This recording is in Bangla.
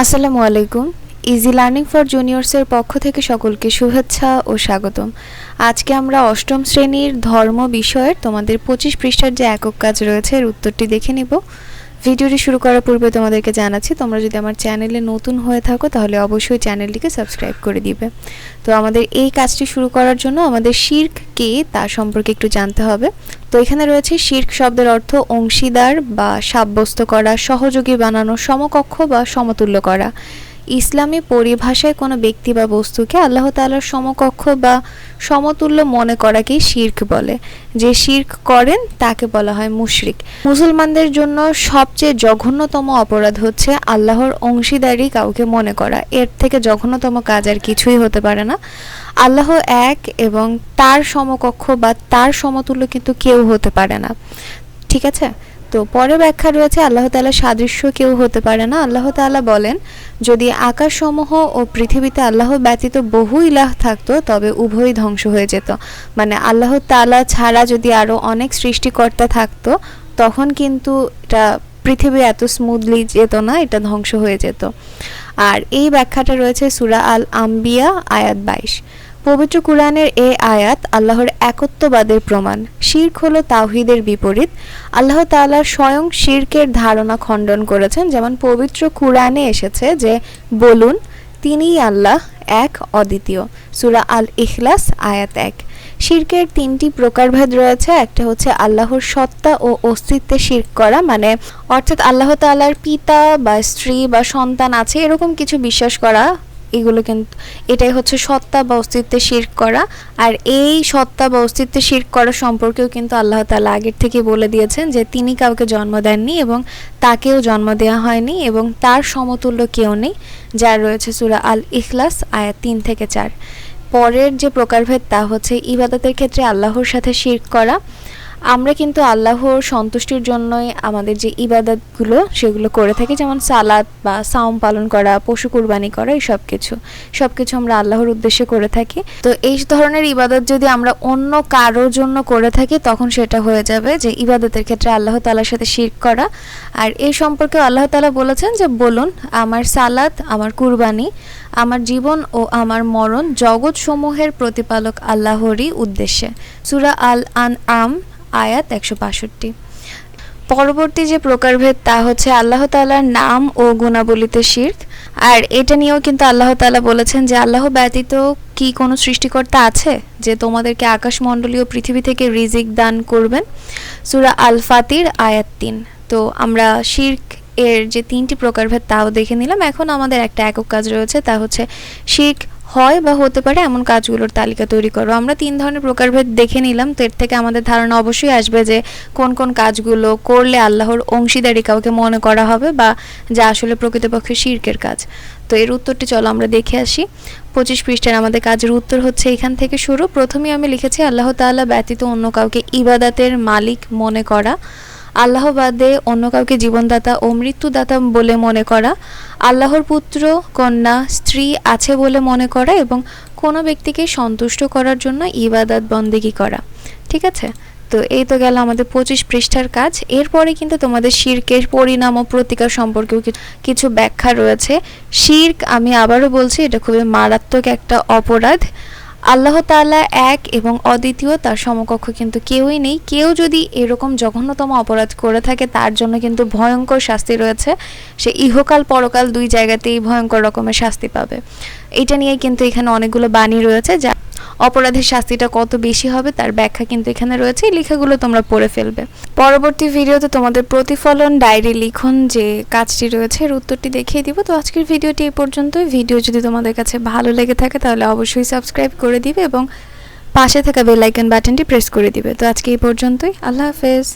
আসসালামু আলাইকুম। ইজি লার্নিং ফর জুনিয়র্সের পক্ষ থেকে সকলকে শুভেচ্ছা ও স্বাগতম। আজকে আমরা অষ্টম শ্রেণির ধর্ম বিষয়ের তোমাদের পঁচিশ পৃষ্ঠার যে একক কাজ রয়েছে এর উত্তরটি দেখে নিব। ভিডিওটি শুরু করার পূর্বে তোমাদেরকে জানাচ্ছি, তোমরা যদি আমার চ্যানেলে নতুন হয়ে থাকো, তাহলে অবশ্যই চ্যানেলটিকে সাবস্ক্রাইব করে দিবে। তো আমাদের এই কাজটি শুরু করার জন্য আমাদের শির্ক কে তা সম্পর্কে একটু জানতে হবে। তো এখানে রয়েছে, শির্ক শব্দের অর্থ অংশীদার বা সাব্যস্ত করা, সহযোগী বানানো, সমকক্ষ বা সমতুল্য করা। ইসলামী পরিভাষায় কোনো ব্যক্তি বা বস্তুকে আল্লাহ তাআলার সমকক্ষ বা সমতুল্য মনে করাকেই শির্ক বলে। যে শির্ক করেন তাকে বলা হয় মুশরিক। মুসলমানদের জন্য সবচেয়ে জঘন্যতম অপরাধ হচ্ছে আল্লাহর অংশীদারি কাউকে মনে করা। এর থেকে জঘন্যতম কাজ আর কিছুই হতে পারে না। আল্লাহ এক এবং তার সমকক্ষ বা তার সমতুল্য কিন্তু কেউ হতে পারে না। ঠিক আছে? তো পরে ব্যাখ্যা রয়েছে, আল্লাহ তাআলা সাদৃশ্য কেউ হতে পারে না। আল্লাহ তাআলা বলেন, যদি আকাশসমূহ ও পৃথিবীতে আল্লাহ ব্যতীত বহু ইলাহ থাকতো, তবে উভয়ই ধ্বংস হয়ে যেত। মানে আল্লাহ তাআলা ছাড়া যদি আরও অনেক সৃষ্টিকর্তা থাকতো, তখন কিন্তু এটা পৃথিবী এত স্মুথলি যেত না, এটা ধ্বংস হয়ে যেত। আর এই ব্যাখ্যাটা রয়েছে সুরা আল আম্বিয়া আয়াত বাইশ। পবিত্র কুরআনের এ আয়াত আল্লাহর একত্ববাদের প্রমাণ। শির্ক হলো তাওহিদের বিপরীত। আল্লাহ তাআলা স্বয়ং শির্কের ধারণা খণ্ডন করেছেন। যেমন পবিত্র কুরআনে এসেছে যে, বলুন, তিনিই আল্লাহ, এক অদ্বিতীয়। সুরা আল ইখলাস আয়াত এক। শির্কের তিনটি প্রকারভেদ রয়েছে। একটা হচ্ছে আল্লাহর সত্তা ও অস্তিত্বে শির্ক করা মানে অর্থাৎ আল্লাহ তাআলার পিতা বা স্ত্রী বা সন্তান আছে, এরকম কিছু বিশ্বাস করা এগুলো কিন্তু এটাই হচ্ছে সত্তা বা অস্তিত্বে শির্ক করা। আর এই সত্তা বা অস্তিত্বে শির্ক করা সম্পর্কেও কিন্তু আল্লাহ তাআলা আগের থেকে বলে দিয়েছেন যে, তিনি কাউকে জন্ম দেননি এবং তাকেও জন্ম দেওয়া হয়নি এবং তার সমতুল্য কেউ নেই, যার রয়েছে সুরা আল ইখলাস আয়া তিন থেকে চার। পরের যে প্রকারভেদ তা হচ্ছে ইবাদতের ক্ষেত্রে আল্লাহর সাথে শির্ক করা। আমরা কিন্তু আল্লাহর সন্তুষ্টির জন্যই আমাদের যে ইবাদতগুলো সেগুলো করে থাকি, যেমন সালাদ বা সাওম পালন করা, পশু কুরবানি করা, এই সব কিছু সব কিছু আমরা আল্লাহর উদ্দেশ্যে করে থাকি। তো এই ধরনের ইবাদত যদি আমরা অন্য কারোর জন্য করে থাকি, তখন সেটা হয়ে যাবে যে ইবাদতের ক্ষেত্রে আল্লাহ তালার সাথে শির্ক করা। আর এই সম্পর্কে আল্লাহ তালা বলেছেন যে, বলুন, আমার সালাদ আমার কুরবানি, আমার জীবন ও আমার মরণ জগৎসমূহের প্রতিপালক আল্লাহরই উদ্দেশ্যে। সুরা আল আন আম আয়াত একশো বাষট্টি। পরবর্তী যে প্রকারভেদ তা হচ্ছে আল্লাহ তালার নাম ও গুণাবলিতে শির্ক। আর এটা নিয়েও কিন্তু আল্লাহ তালা বলেছেন যে আল্লাহ ব্যতীত কি কোনো সৃষ্টিকর্তা আছে যে তোমাদেরকে আকাশমণ্ডলীয় পৃথিবী থেকে রিজিক দান করবেন? সুরা আল ফাতির আয়াত তিন। তো আমরা শির্ক এর যে তিনটি প্রকারভেদ তাও দেখে নিলাম। এখন আমাদের একটা একক কাজ রয়েছে, তা হচ্ছে শির্ক হয় বা হতে পারে, এমন কাজগুলোর তালিকা তৈরি করো। আমরা তিন ধরনের প্রকারভেদ দেখে নিলাম, তো এর থেকে আমাদের ধারণা অবশ্যই আসবে যে কোন কোন কাজগুলো করলে আল্লাহর অংশীদারি কাউকে মনে করা হবে বা যা আসলে প্রকৃতপক্ষে শির্কের কাজ। তো এর উত্তরটি চলো আমরা দেখে আসি। পঁচিশ পৃষ্ঠার আমাদের কাজের উত্তর হচ্ছে এখান থেকে শুরু। প্রথমেই আমি লিখেছি, আল্লাহ তাআলা ব্যতীত অন্য কাউকে ইবাদাতের মালিক মনে করা। আল্লাহ বাদে অন্য কাউকে জীবনদাতা ও মৃত্যুদাতা বলে মনে করা, আল্লাহর পুত্র, কন্যা, স্ত্রী আছে বলে মনে করা এবং কোনো ব্যক্তিকে সন্তুষ্ট করার জন্য ইবাদত বন্দেগি করা। ঠিক আছে? তো এই তো গেল আমাদের পঁচিশ পৃষ্ঠার কাজ। এরপরে কিন্তু তোমাদের শির্কের পরিণাম ও প্রতিকার সম্পর্কেও কিছু ব্যাখ্যা রয়েছে। শির্ক, আমি আবারও বলছি, এটা খুবই মারাত্মক একটা অপরাধ। আল্লাহ তাল্লাহ এক এবং অদ্বিতীয়, তার সমকক্ষ কিন্তু কেউই নেই। কেউ যদি এরকম জঘন্যতম অপরাধ করে থাকে, তার জন্য কিন্তু ভয়ঙ্কর শাস্তি রয়েছে। সে ইহকাল পরকাল দুই জায়গাতেই ভয়ঙ্কর রকমের শাস্তি পাবে। এটা নিয়ে কিন্তু এখানে অনেকগুলো বাণী রয়েছে, যা অপরাধের শাস্তিটা কত বেশি হবে তার ব্যাখ্যা কিন্তু এখানে রয়েছে। এই লেখাগুলো তোমরা পড়ে ফেলবে। পরবর্তী ভিডিওতে তোমাদের প্রতিফলন ডায়েরি লিখন যে কাজটি রয়েছে এর উত্তরটি দেখিয়ে দিব। তো আজকের ভিডিওটি এই পর্যন্তই। ভিডিও যদি তোমাদের কাছে ভালো লেগে থাকে তাহলে অবশ্যই সাবস্ক্রাইব করে দিবে এবং পাশে থাকা বেল আইকন বাটনটি প্রেস করে দিবে। তো আজকে এই পর্যন্তই। আল্লাহ হাফেজ।